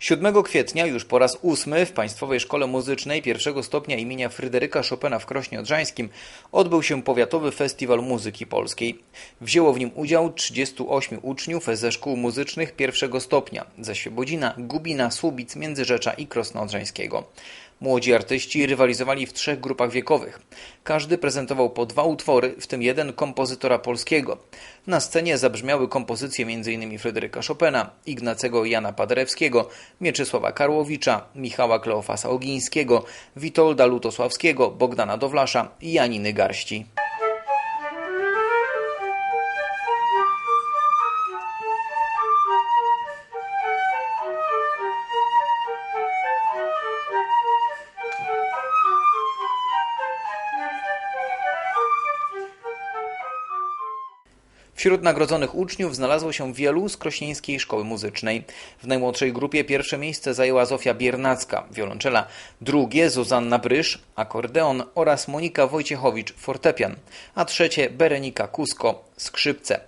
7 kwietnia już po raz ósmy w Państwowej Szkole Muzycznej pierwszego stopnia imienia Fryderyka Chopina w Krośnie Odrzańskim odbył się Powiatowy Festiwal Muzyki Polskiej. Wzięło w nim udział 38 uczniów ze szkół muzycznych pierwszego stopnia ze Świebodzina, Gubina, Słubic, Międzyrzecza i Krosna Odrzańskiego. Młodzi artyści rywalizowali w trzech grupach wiekowych. Każdy prezentował po dwa utwory, w tym jeden kompozytora polskiego. Na scenie zabrzmiały kompozycje m.in. Fryderyka Chopina, Ignacego Jana Paderewskiego, Mieczysława Karłowicza, Michała Kleofasa Ogińskiego, Witolda Lutosławskiego, Bogdana Dowlasza i Janiny Garści. Wśród nagrodzonych uczniów znalazło się wielu z Krośnieńskiej Szkoły Muzycznej. W najmłodszej grupie pierwsze miejsce zajęła Zofia Biernacka, wiolonczela, drugie Zuzanna Brysz, akordeon oraz Monika Wojciechowicz, fortepian, a trzecie Berenika Kusko, skrzypce.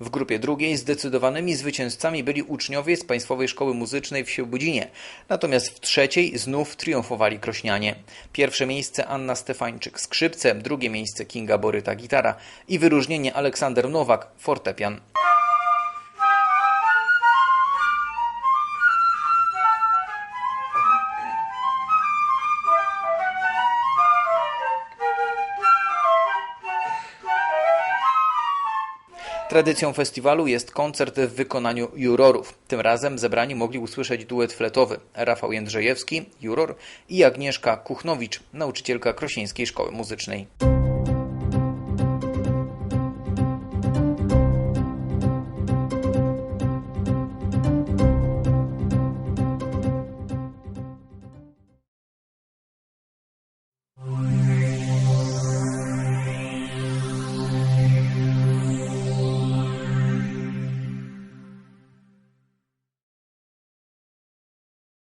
W grupie drugiej zdecydowanymi zwycięzcami byli uczniowie z Państwowej Szkoły Muzycznej w Świebodzinie, natomiast w trzeciej znów triumfowali krośnianie. Pierwsze miejsce Anna Stefańczyk skrzypce, drugie miejsce Kinga Boryta gitara i wyróżnienie Aleksander Nowak fortepian. Tradycją festiwalu jest koncert w wykonaniu jurorów. Tym razem zebrani mogli usłyszeć duet fletowy Rafał Jędrzejewski, juror i Agnieszka Kuchnowicz, nauczycielka Krosińskiej Szkoły Muzycznej.